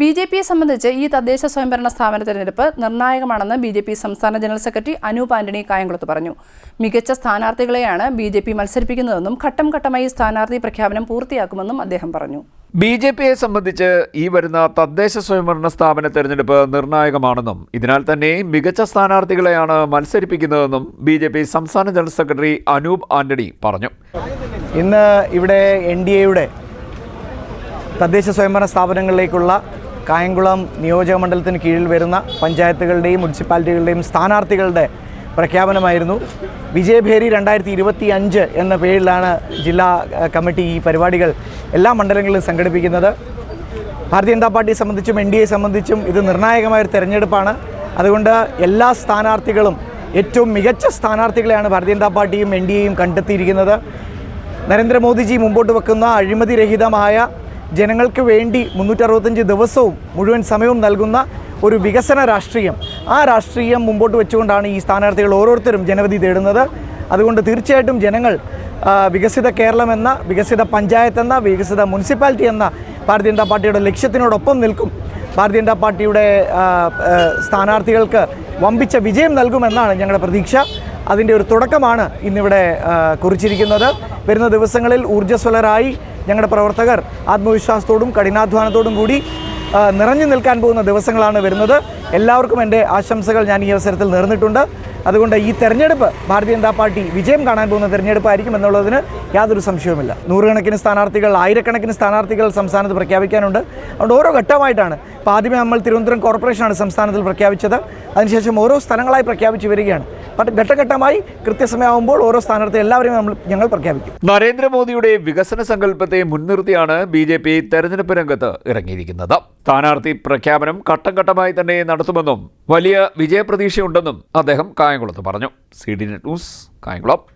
B J പിയെ സംബന്ധിച്ച് ഈ തദ്ദേശ സ്വയംഭരണ സ്ഥാപന തെരഞ്ഞെടുപ്പ് നിർണായകമാണെന്ന് ബി ജെ പി സംസ്ഥാന ജനറൽ സെക്രട്ടറി അനൂപ് ആന്റണി കായംകുളത്ത് പറഞ്ഞു. മികച്ച സ്ഥാനാർത്ഥികളെയാണ് ബി ജെ പി മത്സരിപ്പിക്കുന്നതെന്നും ഘട്ടം ഘട്ടമായി സ്ഥാനാർത്ഥി പ്രഖ്യാപനം പൂർത്തിയാക്കുമെന്നും അദ്ദേഹം പറഞ്ഞു. ബി ജെ പിയെ സംബന്ധിച്ച് ഈ വരുന്ന തദ്ദേശ സ്വയംഭരണ സ്ഥാപന തെരഞ്ഞെടുപ്പ് നിർണായകമാണെന്നും ഇതിനാൽ തന്നെ മികച്ച സ്ഥാനാർത്ഥികളെയാണ് മത്സരിപ്പിക്കുന്നതെന്നും ബി ജെ പി സംസ്ഥാന ജനറൽ സെക്രട്ടറി അനൂപ് ആന്റണി പറഞ്ഞു. ഇന്ന് ഇവിടെ എൻ ഡി എയുടെ തദ്ദേശ സ്വയംഭരണ സ്ഥാപനങ്ങളിലേക്കുള്ള കായംകുളം നിയോജക മണ്ഡലത്തിന് കീഴിൽ വരുന്ന പഞ്ചായത്തുകളുടെയും മുനിസിപ്പാലിറ്റികളുടെയും സ്ഥാനാർത്ഥികളുടെ പ്രഖ്യാപനമായിരുന്നു. വിജയഭേരി രണ്ടായിരത്തി ഇരുപത്തി അഞ്ച് എന്ന പേരിലാണ് ജില്ലാ കമ്മിറ്റി ഈ പരിപാടികൾ എല്ലാ മണ്ഡലങ്ങളിലും സംഘടിപ്പിക്കുന്നത്. ഭാരതീയ ജനതാ പാർട്ടിയെ സംബന്ധിച്ചും എൻ ഡി എ സംബന്ധിച്ചും ഇത് നിർണായകമായ ഒരു തെരഞ്ഞെടുപ്പാണ്. അതുകൊണ്ട് എല്ലാ സ്ഥാനാർത്ഥികളും ഏറ്റവും മികച്ച സ്ഥാനാർത്ഥികളെയാണ് ഭാരതീയ ജനതാ പാർട്ടിയും എൻ ഡി എയും കണ്ടെത്തിയിരിക്കുന്നത്. നരേന്ദ്രമോദിജി മുമ്പോട്ട് വെക്കുന്ന അഴിമതിരഹിതമായ ജനങ്ങൾക്ക് വേണ്ടി മുന്നൂറ്ററുപത്തഞ്ച് ദിവസവും മുഴുവൻ സമയവും നൽകുന്ന ഒരു വികസന രാഷ്ട്രീയം. ആ രാഷ്ട്രീയം മുമ്പോട്ട് വെച്ചുകൊണ്ടാണ് ഈ സ്ഥാനാർത്ഥികൾ ഓരോരുത്തരും ജനവിധി തേടുന്നത്. അതുകൊണ്ട് തീർച്ചയായിട്ടും ജനങ്ങൾ വികസിത കേരളം എന്ന വികസിത പഞ്ചായത്ത് എന്ന വികസിത മുനിസിപ്പാലിറ്റി എന്ന ഭാരതീയ ജനതാ പാർട്ടിയുടെ ലക്ഷ്യത്തിനോടൊപ്പം നിൽക്കും. ഭാരതീയ ജനതാ പാർട്ടിയുടെ സ്ഥാനാർത്ഥികൾക്ക് വമ്പിച്ച വിജയം നൽകുമെന്നാണ് ഞങ്ങളുടെ പ്രതീക്ഷ. അതിന്റെ ഒരു തുടക്കമാണ് ഇന്നിവിടെ കുറിച്ചിരിക്കുന്നത്. വരുന്ന ദിവസങ്ങളിൽ ഊർജസ്വലരായി ഞങ്ങളുടെ പ്രവർത്തകർ ആത്മവിശ്വാസത്തോടും കഠിനാധ്വാനത്തോടും കൂടി നിറഞ്ഞു നിൽക്കാൻ പോകുന്ന ദിവസങ്ങളാണ് വരുന്നത്. എല്ലാവർക്കും എന്റെ ആശംസകൾ ഞാൻ ഈ അവസരത്തിൽ നേർന്നിട്ടുണ്ട്. അതുകൊണ്ട് ഈ തെരഞ്ഞെടുപ്പ് ഭാരതീയ ജനതാ പാർട്ടി വിജയം കാണാൻ പോകുന്ന തെരഞ്ഞെടുപ്പായിരിക്കും എന്നുള്ളതിന് യാതൊരു സംശയവുമില്ല. നൂറുകണക്കിന് സ്ഥാനാർത്ഥികൾ ആയിരക്കണക്കിന് സ്ഥാനാർത്ഥികൾ സംസ്ഥാനത്ത് പ്രഖ്യാപിക്കാനുണ്ട്. അതുകൊണ്ട് ഓരോ ഘട്ടമായിട്ടാണ് ഇപ്പോൾ ആദ്യമേ നമ്മൾ തിരുവനന്തപുരം കോർപ്പറേഷനാണ് സംസ്ഥാനത്തിൽ പ്രഖ്യാപിച്ചത്. അതിനുശേഷം ഓരോ സ്ഥലങ്ങളായി പ്രഖ്യാപിച്ചു വരികയാണ്. ഘട്ടഘട്ടമായി കൃത്യസമയമാകുമ്പോൾ ഓരോ സ്ഥാനാർത്ഥി എല്ലാവരെയും നമ്മൾ ഞങ്ങൾ പ്രഖ്യാപിക്കും. നരേന്ദ്രമോദിയുടെ വികസന സങ്കല്പത്തെ മുൻനിർത്തിയാണ് ബി ജെ പി തെരഞ്ഞെടുപ്പ് രംഗത്ത് ഇറങ്ങിയിരിക്കുന്നത്. സ്ഥാനാർത്ഥി പ്രഖ്യാപനം ഘട്ടം ഘട്ടമായി തന്നെ നടത്തുമെന്നും വലിയ വിജയപ്രതീക്ഷയുണ്ടെന്നും അദ്ദേഹം കായംകുളത്ത് പറഞ്ഞു. C D news Kayamkulam.